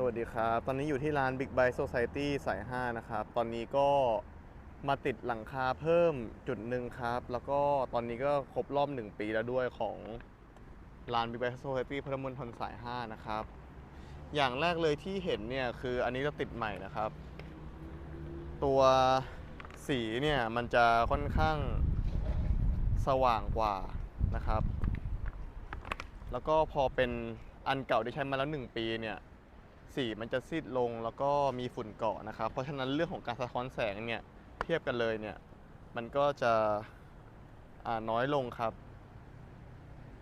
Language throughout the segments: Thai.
สวัสดีครับ ตอนนี้อยู่ที่ร้าน Big Bike Society สาย 5 นะครับ ตอนนี้ก็มาติดหลังคาเพิ่มจุดหนึ่งครับ แล้วก็ตอนนี้ก็ครบรอบ 1 ปีแล้วด้วยของร้าน Big Bike Society พระมณฑลสาย 5 นะครับ อย่างแรกเลยที่เห็นเนี่ย คืออันนี้จะติดใหม่นะครับ ตัวสีเนี่ย มันจะค่อนข้างสว่างกว่านะครับ แล้วก็พอเป็นอันเก่าที่ใช้มาแล้ว 1 ปีเนี่ย สีมันจะซีดลงแล้วก็มีฝุ่นเกาะนะครับ เพราะฉะนั้นเรื่องของการสะท้อนแสงเนี่ยเทียบกันเลยเนี่ยมันก็จะน้อยลงครับ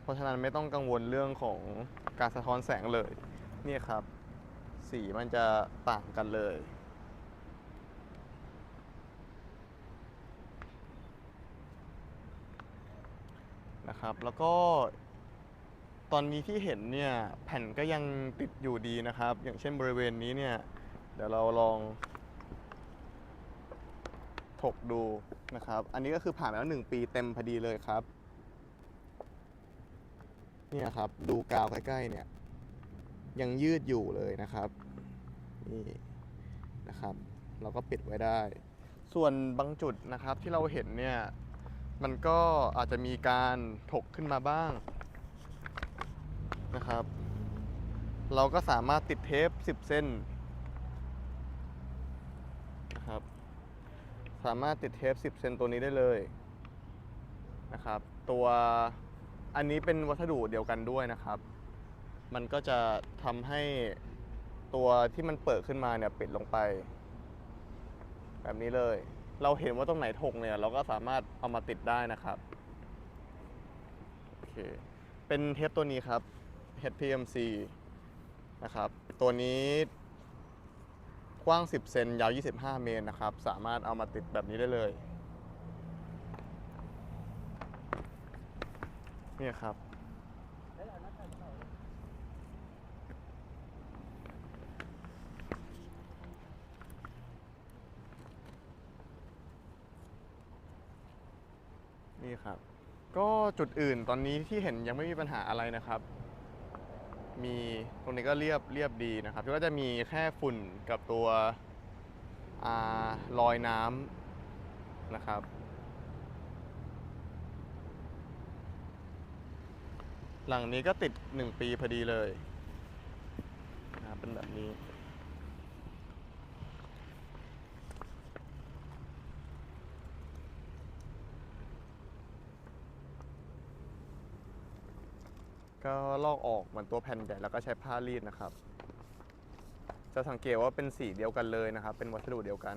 เพราะฉะนั้นไม่ต้องกังวลเรื่องของการสะท้อนแสงเลยเนี่ยครับ สีมันจะต่างกันเลย นะครับ แล้วก็ ตอนนี้ที่เห็นเนี่ยแผ่นก็ยังติดอยู่ดีนะครับ อย่างเช่นบริเวณนี้เนี่ย เดี๋ยวเราลอง ถกดูนะครับ อันนี้ก็คือผ่านไปแล้วหนึ่งปีเต็มพอดีเลยครับ เนี่ยครับ ดูกาวใกล้ๆเนี่ย ยังยืดอยู่เลยนะครับนี่นะครับ เราก็ปิดไว้ได้ ส่วนบางจุดนะครับที่เราเห็นเนี่ย มันก็อาจจะมีการถกขึ้นมาบ้าง นะครับ เราก็สามารถติดเทป 10 เส้นนะครับ สามารถติดเทป 10เซนตัวนี้ได้เลยนะครับ ตัวอันนี้เป็นวัสดุเดียวกันด้วยนะครับ มันก็จะทำให้ตัวที่มันเปิดขึ้นมาเนี่ยปิดลงไป แบบนี้เลย เราเห็นว่าตรงไหนถกเนี่ยเราก็สามารถเอามาติดได้นะครับโอเคเป็นเทปตัวนี้ครับ HPMC นะครับตัวนี้กว้าง 10 เซนยาว 25 เมตรนะครับ สามารถเอามาติดแบบนี้ได้เลยนี่ครับ นี่ครับ ก็จุดอื่นตอนนี้ที่เห็นยังไม่มีปัญหาอะไรนะครับ มีตรงนี้ก็เรียบเรียบดีนะครับก็จะมีแค่ฝุ่นกับตัวอารอยน้ำนะครับ หลังนี้ก็ติด 1 ปีพอดีเลยนะครับเป็นแบบนี้ ก็ลอกออกเหมือนตัวแผ่นใหญ่แล้วก็ใช้ผ้ารีดนะครับ จะสังเกตว่าเป็นสีเดียวกันเลยนะครับ เป็นวัสดุเดียวกัน